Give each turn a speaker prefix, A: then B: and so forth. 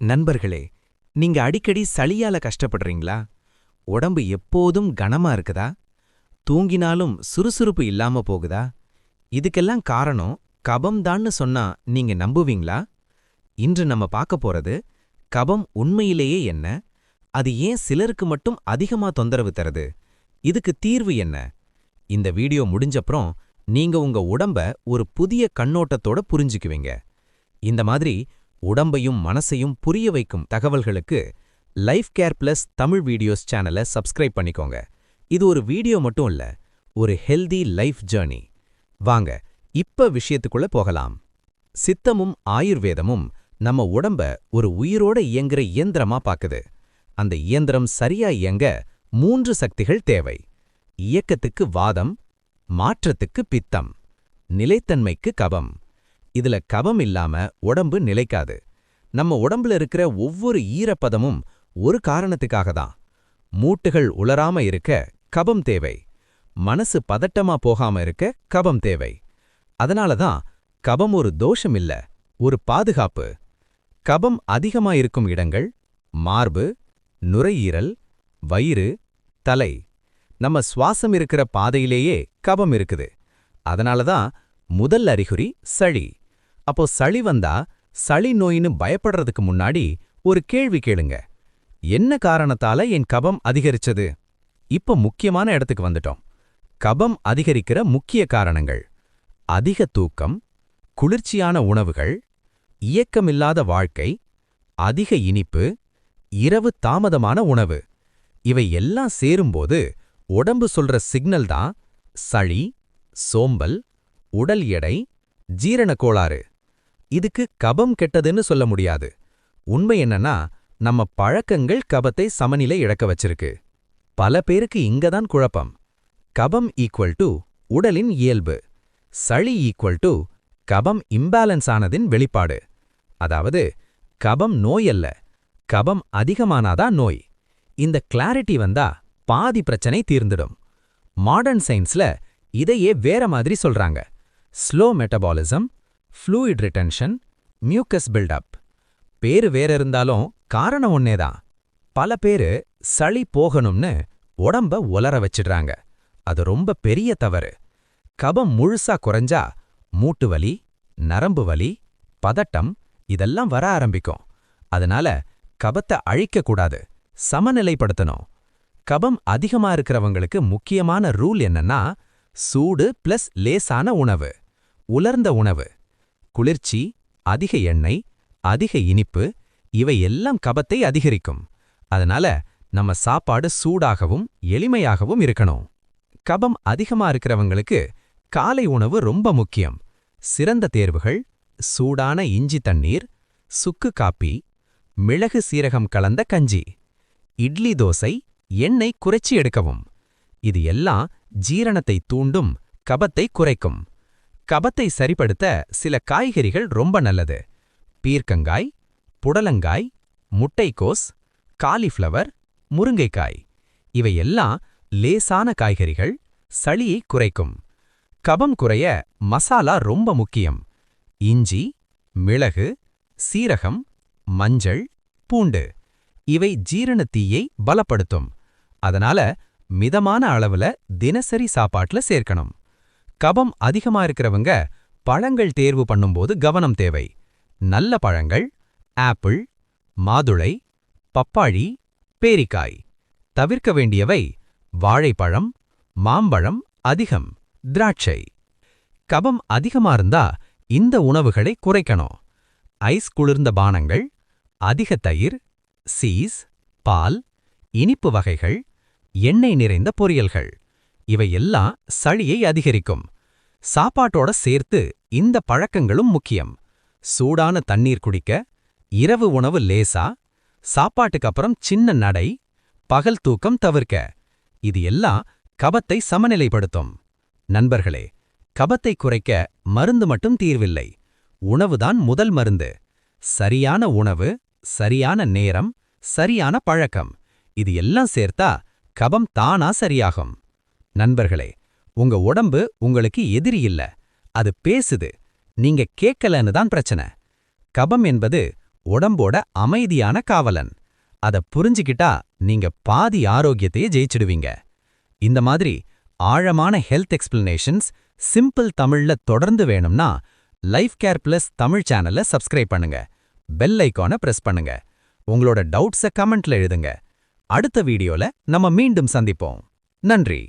A: நண்பர்களே நீங்க அடிக்கடி சளியால கஷ்டப்படுறீங்களா? உடம்பு எப்போதும் கனமா இருக்குதா? தூங்கினாலும் சுறுசுறுப்பு இல்லாம போகுதா? இதுக்கெல்லாம் காரணம் கபம்தான்னு சொன்னா நீங்க நம்புவீங்களா? இன்று நம்ம பார்க்க போறது கபம் உண்மையிலேயே என்ன? அது ஏன் சிலருக்கு மட்டும் அதிகமா தொந்தரவு தருது? இதுக்கு தீர்வு என்ன? இந்த வீடியோ முடிஞ்சப்புறம் நீங்க உங்க உடம்ப ஒரு புதிய கண்ணோட்டத்தோட புரிஞ்சுக்குவீங்க. இந்த மாதிரி உடம்பையும் மனசையும் புரிய வைக்கும் தகவல்களுக்கு life care plus Tamil videos சேனலை சப்ஸ்கிரைப் பண்ணிக்கோங்க. இது ஒரு வீடியோ மட்டும் இல்ல ஒரு ஹெல்தி லைஃப் ஜேர்னி வாங்க இப்ப விஷயத்துக்குள்ள போகலாம். சித்தமும் ஆயுர்வேதமும் நம்ம உடம்ப ஒரு உயிரோட இயங்குற இயந்திரமா பாக்குது. அந்த இயந்திரம் சரியா இயங்க மூன்று சக்திகள் தேவை. இயக்கத்துக்கு வாதம் மாற்றத்துக்கு பித்தம் நிலைத்தன்மைக்கு கபம். இதுல கபம் இல்லாம உடம்பு நிலைக்காது. நம்ம உடம்புல இருக்கிற ஒவ்வொரு ஈரப்பதமும் ஒரு காரணத்துக்காக தான். மூட்டுகள் உலராம இருக்க கபம் தேவை. மனசு பதட்டமா போகாம இருக்க கபம் தேவை. அதனால தான் கபம் ஒரு தோஷம் இல்ல ஒரு பாதுகாப்பு. கபம் அதிகமா இருக்கும் இடங்கள் மார்பு நுரையீரல் வயிறு தலை. நம்ம சுவாசம் இருக்கிற பாதையிலேயே கபம் இருக்குது. அதனால தான் முதல் அறிகுறி சளி. அப்போ சளி வந்தா சளி நோயின்னு பயப்படுறதுக்கு முன்னாடி ஒரு கேள்வி கேளுங்க. என்ன காரணத்தால என் கபம் அதிகரிச்சது? இப்ப முக்கியமான இடத்துக்கு வந்துட்டோம். கபம் அதிகரிக்கிற முக்கிய காரணங்கள். அதிக தூக்கம் குளிர்ச்சியான உணவுகள் இயக்கமில்லாத வாழ்க்கை அதிக இனிப்பு இரவு தாமதமான உணவு. இவை எல்லாம் சேரும்போது உடம்பு சொல்ற சிக்னல் தான் சளி சோம்பல் உடல் எடை ஜீரண கோளாறு. இதுக்கு கபம் கெட்டதுன்னு சொல்ல முடியாது. உண்மை என்னன்னா நம்ம பழக்கங்கள் கபத்தை சமநிலை இழக்க வச்சிருக்கு. பல பேருக்கு இங்கதான் குழப்பம். கபம் ஈக்குவல் டு உடலின் இயல்பு. சளி ஈக்குவல் டு கபம் இம்பேலன்ஸ் ஆனதின் வெளிப்பாடு. அதாவது கபம் நோய் அல்ல கபம் அதிகமானாதான் நோய். இந்த கிளாரிட்டி வந்தா பாதி பிரச்சனை தீர்ந்துடும். மாடர்ன் சயின்ஸ்ல இதையே வேற மாதிரி சொல்றாங்க. Slow metabolism fluid retention mucus buildup பேரு வேற இருந்தாலும் காரணம் ஒன்னேதான். பல பேரு சளி போகணும்னு உடம்ப உலர வச்சிடுறாங்க. அது ரொம்ப பெரிய தவறு. கபம் முழுசா குறைஞ்சா மூட்டு வலி நரம்பு வலி பதட்டம் இதெல்லாம் வர ஆரம்பிக்கும். அதனால கபத்தை அழிக்கக்கூடாது சமநிலைப்படுத்தணும். கபம் அதிகமா இருக்கிறவங்களுக்கு முக்கியமான ரூல் என்னன்னா சூடு பிளஸ் லேசான உணவு. உலர்ந்த உணவு. குளிர்ச்சி அதிக எண்ணெய் அதிக இனிப்பு இவை எல்லாம் கபத்தை அதிகரிக்கும். அதனால நம்ம சாப்பாடு சூடாகவும் எளிமையாகவும் இருக்கணும். கபம் அதிகமா இருக்கிறவங்களுக்கு காலை உணவு ரொம்ப முக்கியம். சிறந்த தேர்வுகள் சூடான இஞ்சி தண்ணீர் சுக்கு காப்பி மிளகு சீரகம் கலந்த கஞ்சி. இட்லி தோசை எண்ணெய் குறைச்சி எடுக்கவும். இது எல்லாம் ஜீரணத்தை தூண்டும் கபத்தை குறைக்கும். கபத்தை சரிப்படுத்த சில காய்கறிகள் ரொம்ப நல்லது. பீர்க்கங்காய் புடலங்காய் முட்டைக்கோஸ் காலிஃப்ளவர் முருங்கைக்காய். இவையெல்லாம் லேசான காய்கறிகள் சளியை குறைக்கும். கபம் குறைய மசாலா ரொம்ப முக்கியம். இஞ்சி மிளகு சீரகம் மஞ்சள் பூண்டு. இவை ஜீரணத்தீயை பலப்படுத்தும். அதனால மிதமான அளவுல தினசரி சாப்பாட்டுல சேர்க்கணும். கபம் அதிகமா இருக்கிறவங்க பழங்கள் தேர்வு பண்ணும்போது கவனம் தேவை. நல்ல பழங்கள் ஆப்பிள் மாதுளை பப்பாளி பேரிக்காய். தவிர்க்க வேண்டியவை வாழைப்பழம் மாம்பழம் அதிகம் திராட்சை. கபம் அதிகமா இருந்தா இந்த உணவுகளை குறைக்கணும். ஐஸ் குளிர்ந்த பானங்கள் அதிக தயிர் சீஸ் பால் இனிப்பு வகைகள் எண்ணெய் நிறைந்த பொரியல்கள். இவை எல்லாம் சளியை அதிகரிக்கும். சாப்பாட்டோட சேர்த்து இந்த பழக்கங்களும் முக்கியம். சூடான தண்ணீர் குடிக்க இரவு உணவு லேசா சாப்பாட்டுக்கு அப்புறம் சின்ன நடை பகல் தூக்கம் தவிர்க்க. இது எல்லாம் கபத்தை சமநிலைப்படுத்தும். நண்பர்களே கபத்தை குறைக்க மருந்து மட்டும் தீர்வில்லை. உணவுதான் முதல் மருந்து. சரியான உணவு சரியான நேரம் சரியான பழக்கம். இது எல்லாம் சேர்த்தா கபம் தானா சரியாகும். நண்பர்களே உங்க உடம்பு உங்களுக்கு எதிரி இல்ல. அது பேசுது. நீங்க கேட்கலன்னு தான் பிரச்சனை. கபம் என்பது
B: உடம்போட அமைதியான காவலன். அத புரிஞ்சுக்கிட்டா நீங்க பாதி ஆரோக்கியத்தையே ஜெயிச்சிடுவீங்க. இந்த மாதிரி ஆழமான ஹெல்த் எக்ஸ்பிளனேஷன்ஸ் சிம்பிள் தமிழ்ல தொடர்ந்து வேணும்னா லைஃப் கேர் பிளஸ் தமிழ் சேனலை சப்ஸ்கிரைப் பண்ணுங்க. பெல் ஐக்கானை பிரஸ் பண்ணுங்க. உங்களோட டவுட்ஸை கமெண்ட்ல எழுதுங்க. அடுத்த வீடியோல நம்ம மீண்டும் சந்திப்போம். நன்றி.